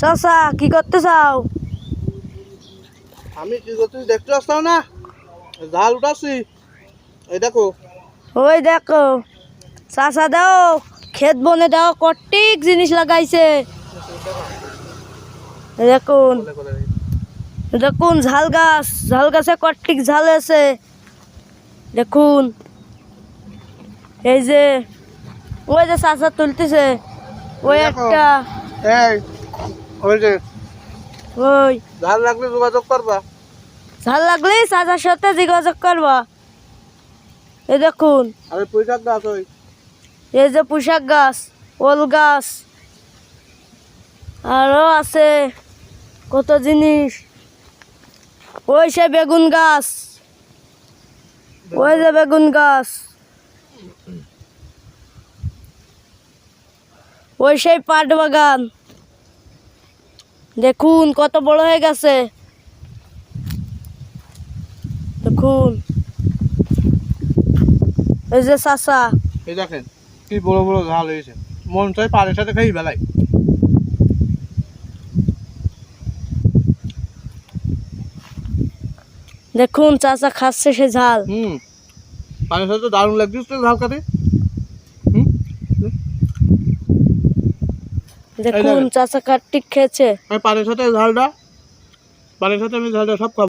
চাচা কি করতে চাও? আমি কি করছি দেখতে আসতাম না? জাল উঠাচ্ছি। এই দেখো। ওই দেখো। চাচা দাও ক্ষেত বনে দাও কটিক জিনিস লাগাইছে। দেখুন। দেখুন ঝাল গাছ। ঝাল গাছে কটিক ঝাল আছে। দেখুন। এই যে ওই যে চাচা তুলতেছে। ওই একটা এই যে ওই। জাল লাগলে যোগাযোগ করবা। ঝাল লাগলেই চাচার সাথে যোগাযোগ করবা। এই দেখুন আরে পুঁইশাক গাছ ওই। এই যে পোশাক গাছ ওল গাছ। আরও আছে কত জিনিস। ওই সে বেগুন গাছ। ওই যে বেগুন গাছ। ওই সেই পাট বাগান। দেখুন কত বড় হয়ে গেছে। দেখুন। এই যে চাষা এই দেখেন কি বড় বড় ঝাল হয়েছে। মন চাই পাড়ের সাথে খাই বেলায় দেখুন চাচা খাচ্ছে সে ঝাল। হুম। পাড়ের সাথে দারুণ লাগছিস তো ঝাল খাতে। দেখুন চাষা কার্তিক খেয়েছে। পানির সাথে ঝালটা পানির সাথে আমি ঝালটা সব খাব।